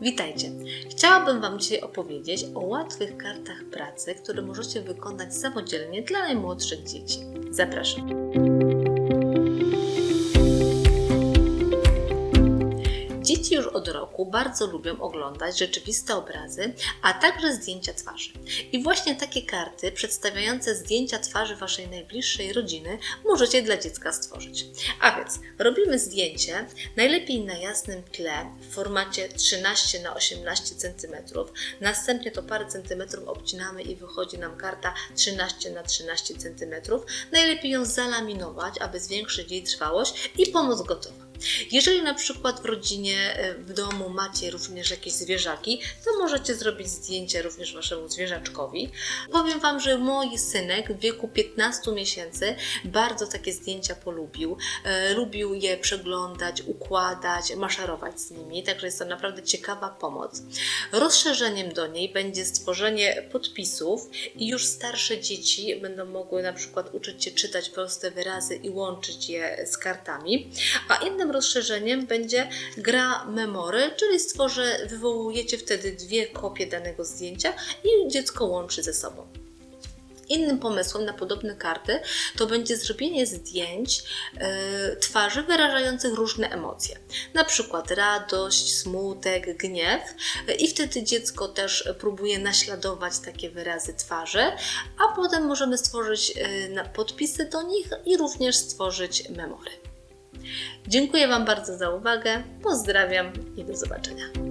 Witajcie! Chciałabym Wam dzisiaj opowiedzieć o łatwych kartach pracy, które możecie wykonać samodzielnie dla najmłodszych dzieci. Zapraszam! Dzieci już od roku bardzo lubią oglądać rzeczywiste obrazy, a także zdjęcia twarzy. I właśnie takie karty przedstawiające zdjęcia twarzy Waszej najbliższej rodziny możecie dla dziecka stworzyć. A więc robimy zdjęcie, najlepiej na jasnym tle w formacie 13 na 18 cm. Następnie to parę centymetrów obcinamy i wychodzi nam karta 13 na 13 cm. Najlepiej ją zalaminować, aby zwiększyć jej trwałość i pomoc gotowa. Jeżeli na przykład w rodzinie, e, w domu macie również jakieś zwierzaki, to możecie zrobić zdjęcie również waszemu zwierzaczkowi. Powiem Wam, że mój synek w wieku 15 miesięcy bardzo takie zdjęcia polubił. E, lubił je przeglądać, układać, maszerować z nimi, także jest to naprawdę ciekawa pomoc. Rozszerzeniem do niej będzie stworzenie podpisów i już starsze dzieci będą mogły na przykład uczyć się czytać proste wyrazy i łączyć je z kartami, a innym rozszerzeniem będzie gra memory, czyli stworzę, wywołujecie wtedy dwie kopie danego zdjęcia i dziecko łączy ze sobą. Innym pomysłem na podobne karty to będzie zrobienie zdjęć e, twarzy wyrażających różne emocje, na przykład radość, smutek, gniew, e, i wtedy dziecko też próbuje naśladować takie wyrazy twarzy, a potem możemy stworzyć na- podpisy do nich i również stworzyć memory. Dziękuję Wam bardzo za uwagę, pozdrawiam i do zobaczenia.